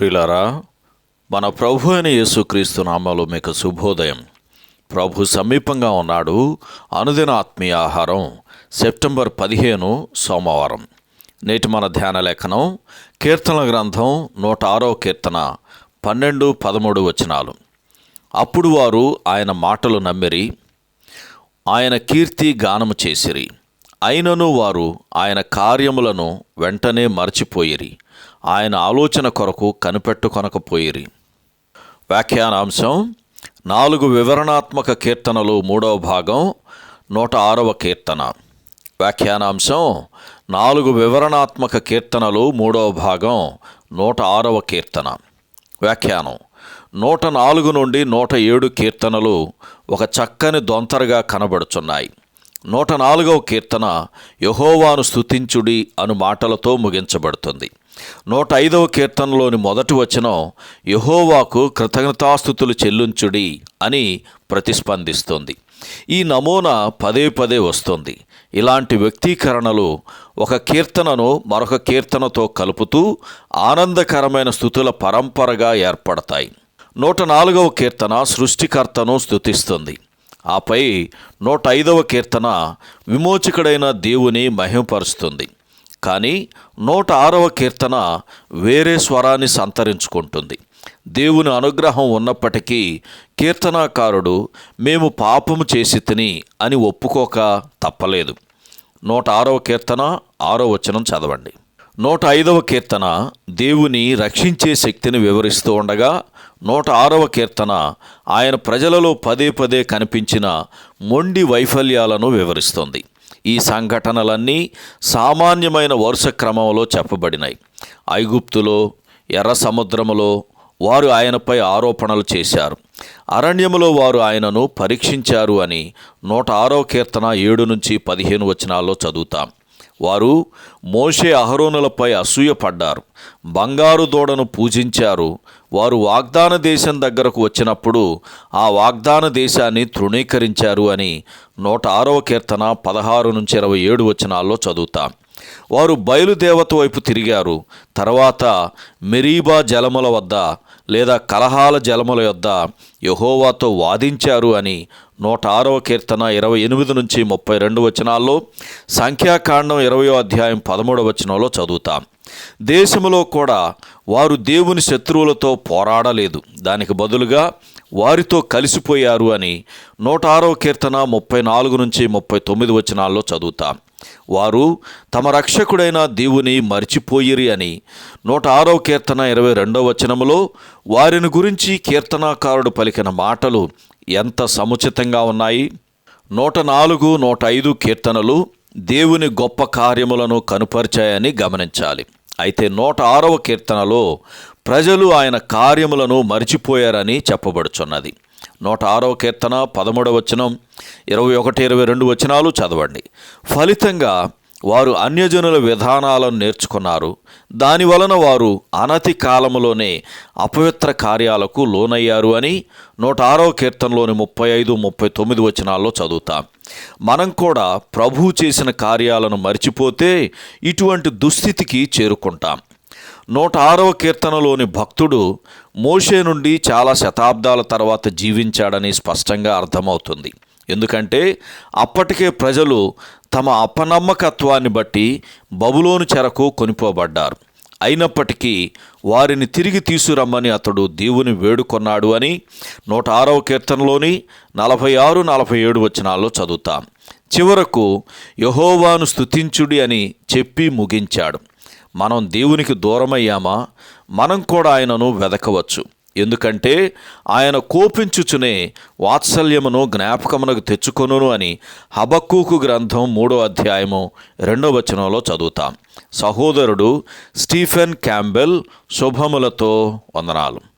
ప్రిలారా మన ప్రభు అయిన యేసుక్రీస్తు నామాలు మీకు శుభోదయం. ప్రభు సమీపంగా ఉన్నాడు. అనుదిన ఆత్మీయ ఆహారం సెప్టెంబర్ పదిహేను సోమవారం. నేటి మన ధ్యాన లేఖనం కీర్తన గ్రంథం నూట ఆరో కీర్తన పన్నెండు పదమూడు వచనాలు. అప్పుడు వారు ఆయన మాటలు నమ్మిరి ఆయన కీర్తి గానము చేసిరి. అయినను వారు ఆయన కార్యములను వెంటనే మరచిపోయిరి. ఆయన ఆలోచన కొరకు కనిపెట్టుకొనకపోయిరి. వ్యాఖ్యానాంశం నాలుగు వివరణాత్మక కీర్తనలు మూడవ భాగం నూట ఆరవ కీర్తన. వ్యాఖ్యానాంశం నాలుగు వివరణాత్మక కీర్తనలు మూడవ భాగం నూట ఆరవ కీర్తన. వ్యాఖ్యానం నూట నాలుగు నుండి నూట ఏడు కీర్తనలు ఒక చక్కని దొంతరగా కనబడుచున్నాయి. నూట నాలుగవ కీర్తన యహోవాను స్థుతించుడి అను మాటలతో ముగించబడుతుంది. నూట ఐదవ కీర్తనలోని మొదటి వచనం యహోవాకు కృతజ్ఞతాస్థుతులు చెల్లించుడి అని ప్రతిస్పందిస్తుంది. ఈ నమూనా పదే పదే వస్తుంది. ఇలాంటి వ్యక్తీకరణలు ఒక కీర్తనను మరొక కీర్తనతో కలుపుతూ ఆనందకరమైన స్థుతుల పరంపరగా ఏర్పడతాయి. నూట నాలుగవ కీర్తన సృష్టికర్తను స్థుతిస్తుంది ఆపై నూట ఐదవ కీర్తన విమోచకుడైన దేవుని మహిమపరుస్తుంది. కానీ నూట ఆరవ కీర్తన వేరే స్వరాన్ని సంతరించుకుంటుంది. దేవుని అనుగ్రహం ఉన్నప్పటికీ కీర్తనాకారుడు మేము పాపము చేసి తిని అని ఒప్పుకోక తప్పలేదు. నూట ఆరవ కీర్తన ఆరో వచనం చదవండి. నూట ఐదవ కీర్తన దేవుని రక్షించే శక్తిని వివరిస్తూ ఉండగా నూట ఆరవ కీర్తన. ఆయన ప్రజలలో పదే పదే కనిపించిన మొండి వైఫల్యాలను వివరిస్తుంది. ఈ సంఘటనలన్నీ సామాన్యమైన వరుస క్రమంలో చెప్పబడినాయి. ఐగుప్తులో ఎర్ర సముద్రములో వారు ఆయనపై ఆరోపణలు చేశారు. అరణ్యములో వారు ఆయనను పరీక్షించారు అని నూట ఆరో కీర్తన ఏడు నుంచి పదిహేను వచనాల్లో చదువుతాం. వారు మోషే అహరోనులపై అసూయపడ్డారు. బంగారు దూడను పూజించారు. వారు వాగ్దాన దేశం దగ్గరకు వచ్చినప్పుడు ఆ వాగ్దాన దేశాన్ని తృణీకరించారు అని నూట ఆరవ కీర్తన పదహారు నుంచి ఇరవై ఏడు వచనాల్లో చదువుతాం. వారు బయలుదేవత వైపు తిరిగారు. తర్వాత మెరీబా జలముల వద్ద లేదా కలహాల జలముల యొద్ద యహోవాతో వాదించారు అని నూట ఆరవ కీర్తన ఇరవై ఎనిమిది నుంచి ముప్పై రెండు వచనాల్లో సంఖ్యాకాండం ఇరవయో అధ్యాయం పదమూడవ వచనంలో చదువుతాం. దేశంలో కూడా వారు దేవుని శత్రువులతో పోరాడలేదు. దానికి బదులుగా వారితో కలిసిపోయారు అని నూట ఆరవ కీర్తన ముప్పై నాలుగు నుంచి ముప్పై తొమ్మిది వచనాల్లో చదువుతాం. వారు తమ రక్షకుడైన దేవుని మర్చిపోయిరి అని నూట ఆరో కీర్తన ఇరవై రెండవ వచనములో వారిని గురించి కీర్తనాకారుడు పలికిన మాటలు ఎంత సముచితంగా ఉన్నాయి? నూట నాలుగు నూట ఐదు కీర్తనలు దేవుని గొప్ప కార్యములను కనుపరిచాయని గమనించాలి. అయితే నూట ఆరవ కీర్తనలో ప్రజలు ఆయన కార్యములను మర్చిపోయారని చెప్పబడుచున్నది. నూట ఆరవ కీర్తన పదమూడవ వచనం ఇరవై ఒకటి ఇరవై రెండు వచనాలు చదవండి. ఫలితంగా వారు అన్యజనుల విధానాలను నేర్చుకున్నారు. దాని వలన వారు అనతి కాలములోనే అపవిత్ర కార్యాలకు లోనయ్యారు అని నూట ఆరో కీర్తనలోని ముప్పై ఐదు ముప్పై తొమ్మిది వచనాల్లో చదువుతాం. మనం కూడా ప్రభువు చేసిన కార్యాలను మర్చిపోతే ఇటువంటి దుస్థితికి చేరుకుంటాం. నూట ఆరవ కీర్తనలోని భక్తుడు మోషే నుండి చాలా శతాబ్దాల తర్వాత జీవించాడని స్పష్టంగా అర్థమవుతుంది. ఎందుకంటే అప్పటికే ప్రజలు తమ అపనమ్మకత్వాన్ని బట్టి బబులోను చెరకు కొనిపోబడ్డారు. అయినప్పటికీ వారిని తిరిగి తీసుకురమ్మని అతడు దేవుని వేడుకొన్నాడు అని నూట ఆరవ కీర్తనలోని నలభై ఆరు నలభై ఏడు వచనాల్లో చదువుతాం. చివరకు యహోవాను స్తుతించుడి అని చెప్పి ముగించాడు. మనం దేవునికి దూరమయ్యామా? మనం కూడా ఆయనను వెదకవచ్చు. ఎందుకంటే ఆయన కోపించుచునే వాత్సల్యమును జ్ఞాపకమునకు తెచ్చుకొనును అని హబక్కూకు గ్రంథం మూడో అధ్యాయము రెండో వచనంలో చదువుతాం. సహోదరుడు స్టీఫెన్ క్యాంబెల్ శుభములతో వందనాలు.